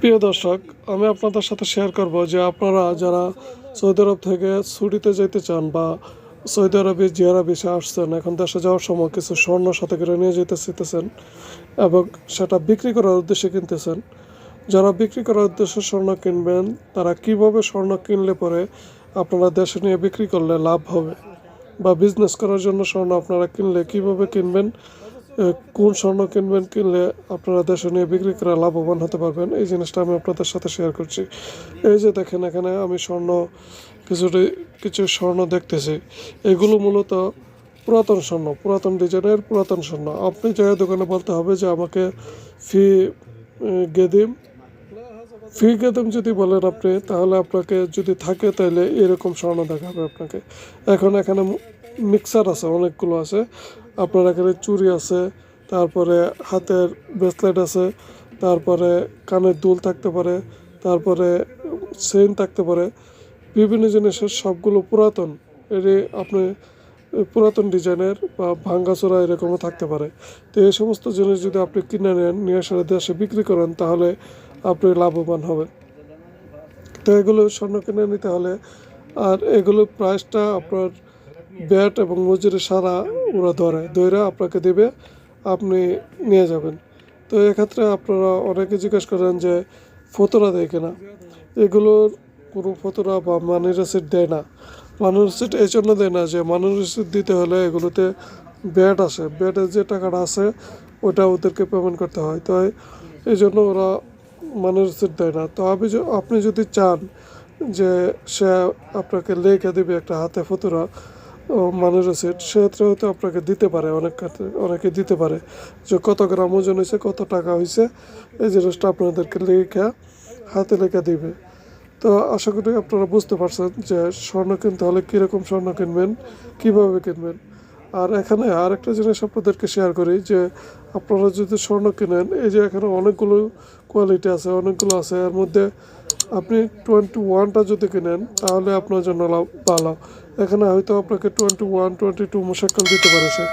প্রিয় দর্শক, আমি আপনাদের সাথে শেয়ার করব যে আপনারা যারা সৌদি আরব থেকে ছুটিতে যেতে চান বা সৌদি আরবে জিয়ারা বেশি আসছেন, এখন দেশে যাওয়ার সময় কিছু স্বর্ণ সাথে করে নিয়ে যেতে চাইতেছেন এবং সেটা বিক্রি করার উদ্দেশ্যে কিনতেছেন। যারা বিক্রি করার উদ্দেশ্যে স্বর্ণ কিনবেন, তারা কীভাবে স্বর্ণ কিনলে পরে আপনারা দেশে নিয়ে বিক্রি করলে লাভ হবে বা বিজনেস করার জন্য স্বর্ণ আপনারা কিনলে কীভাবে কিনবেন কোন স্বর্ণ কিনবেন, কিনলে আপনারা দেশে নিয়ে বিক্রি করে লাভবান হতে পারবেন। এই জিনিসটা আমি আপনাদের সাথে শেয়ার করছি। এই যে দেখেন এখানে আমি স্বর্ণ, কিছুটি, কিছু স্বর্ণ দেখতেছি। এগুলো মূলত পুরাতন স্বর্ণ, পুরাতন ডিজাইনের পুরাতন স্বর্ণ। আপনি যে দোকানে বলতে হবে যে আমাকে ফি গেদিম ফি গেদিম যদি বলেন আপনি, তাহলে আপনাকে যদি থাকে তাহলে এরকম স্বর্ণ দেখাবে আপনাকে। এখন এখানে মিক্সার আছে, অনেকগুলো আছে। আপনার এখানে চুড়ি আছে, তারপরে হাতের ব্রেসলেট আছে, তারপরে কানের দুল থাকতে পারে, তারপরে চেইন থাকতে পারে, বিভিন্ন জিনিসের সবগুলো পুরাতন। এর আপনি পুরাতন ডিজাইনের বা ভাঙ্গাচোরা এরকমও থাকতে পারে। তো এই সমস্ত জিনিস যদি আপনি কিনে নেন, নিয়ে এসে দেশে বিক্রি করেন, তাহলে আপনি লাভবান হবেন। তো এগুলো স্বর্ণ কিনে নিতে হলে, আর এগুলো প্রাইসটা আপনার ব্যাট এবং মজুরি সারা ওরা ধরে ধরে আপনাকে দেবে, আপনি নিয়ে যাবেন। তো এক্ষেত্রে আপনারা অনেকে জিজ্ঞেস করেন যে, ফতোরা দেয় কিনা? এগুলোর কোনো ফতোরা বা মানি রেসিট দেয় না। মানি রেসিট এই জন্য দেয় না যে মানি রেসিট দিতে হলে এগুলোতে ব্যাট আসে। ব্যাটের যে টাকাটা আছে, ওটা ওদেরকে পেমেন্ট করতে হয়। তো এই জন্য ওরা মানি রেসিট দেয় না। তো আমি আপনি যদি চান যে সে আপনাকে লেখে দেবে একটা হাতে ফতুরা মানি আছে সেক্ষেত্রে হয়তো আপনাকে দিতে পারে, অনেক ক্ষেত্রে অনেকে দিতে পারে। যে কত গ্রাম ওজন হয়েছে, কত টাকা হয়েছে, এই জিনিসটা আপনাদেরকে লেখা, হাতে লেখা দিবে। তো আশা করি আপনারা বুঝতে পারছেন যে স্বর্ণ কিনতে হলে কীরকম স্বর্ণ কিনবেন, কীভাবে কিনবেন। আর এখানে আর একটা জিনিস আপনাদেরকে শেয়ার করি যে, আপনারা যদি স্বর্ণ কেনেন, এই যে এখানে অনেকগুলো কোয়ালিটি আছে, অনেকগুলো আছে, এর মধ্যে আপনি টোয়েন্টি ওয়ানটা যদি কেনেন, তাহলে আপনার জন্য ভালো। এখানে হয়তো আপনাকে টোয়েন্টি ওয়ান টোয়েন্টি টু মোশাক্কল দিতে পারে সে।